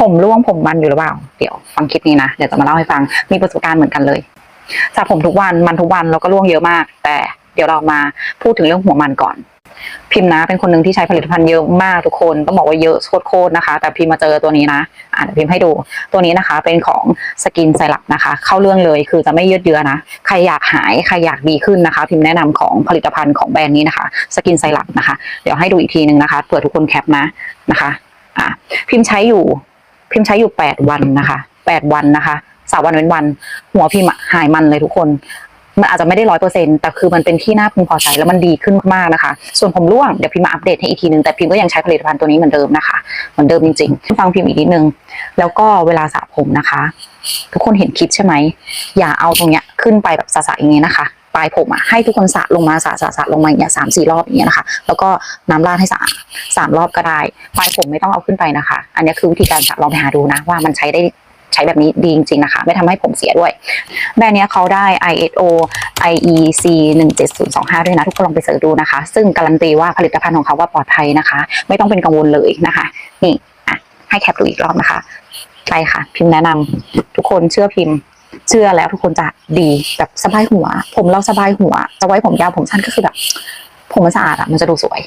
ผมร่วงผมมันอยู่หรือเปล่า เดี๋ยวฟังคลิปนี้นะเดี๋ยวจะมาเล่าให้ฟังมีประสบการณ์เหมือนกันเลยสระผมทุกวันมันทุกวันแล้วก็ร่วงเยอะมาก แต่เดี๋ยวเรามาพูดถึงเรื่องหัวมันก่อน พิมพ์นะเป็นคนหนึ่งที่ใช้ผลิตภัณฑ์เยอะมากทุกคนต้องบอกว่าเยอะโคตรนะคะ แต่พิมพ์มาเจอตัวนี้นะอ่าเดี๋ยวพิมพ์ให้ดูตัวนี้นะคะ เป็นของสกินไซรัปนะคะ เข้าเรื่องเลยคือจะไม่ยืดเยื้อนะใครอยากหายใครอยากดีขึ้นนะคะ พิมพ์แนะนำของผลิตภัณฑ์ของแบรนด์นี้นะคะ สกินไซรัปนะคะ เดี๋ยวให้ดูอีกทีหนึ่งนะคะเผื่อทุกคนแคปนะนะคะ อ่าพิมพ์ใช้อยู่ พิมพ์ใช้อยู่แปดวันนะคะแปดวันนะคะสามวันเว้นวัน หัวพิมพ์หายมันเลยทุกคน มันอาจจะไม่ได้ร้อยเปอร์เซ็นแต่คือมันเป็นที่น่าพึงพอใจแล้วมันดีขึ้นมากๆนะคะ ส่วนผมร่วงเดี๋ยวพิมพ์มาอัปเดตให้อีกทีนึงแต่พิมพ์ก็ยังใช้ผลิตภัณฑ์ตัวนี้เหมือนเดิมนะคะเหมือนเดิมจริงๆฟังพิมพ์อีกนิดนึง แล้วก็เวลาสระผมนะคะ ทุกคนเห็นคลิปใช่ไหมอย่าเอาตรงเนี้ยขึ้นไปแบบสระๆอย่างนี้นะคะ ปลายผมอะให้ทุกคนสระลงมาสระสระสระลงมาอย่างเงี้ยสามสี่รอบอย่างเงี้ยนะคะ แล้วก็น้ำราดให้สะอาดสามรอบก็ได้ ปลายผมไม่ต้องเอาขึ้นไปนะคะ อันนี้คือวิธีการสระลองไปหาดูนะว่ามันใช้ได้ใช้แบบนี้ดีจริงๆนะคะ ไม่ทำให้ผมเสียด้วย แบรนด์เนี้ยเขาได้ ISO IEC 17025 ด้วยนะ ทุกคนลองไปเสิร์ชดูนะคะ ซึ่งการันตีว่าผลิตภัณฑ์ของเขาว่าปลอดภัยนะคะ ไม่ต้องเป็นกังวลเลยนะคะ นี่อะให้แคปดูอีกรอบนะคะใช่ค่ะ พิมพ์แนะนำทุกคนเชื่อพิมพ์ เชื่อแล้วทุกคนจะดีแบบสบายหัว ผมเราสบายหัว จะไว้ผมยาวผมสั้นก็คือแบบ ผมมันสะอาดอะมันจะดูสวย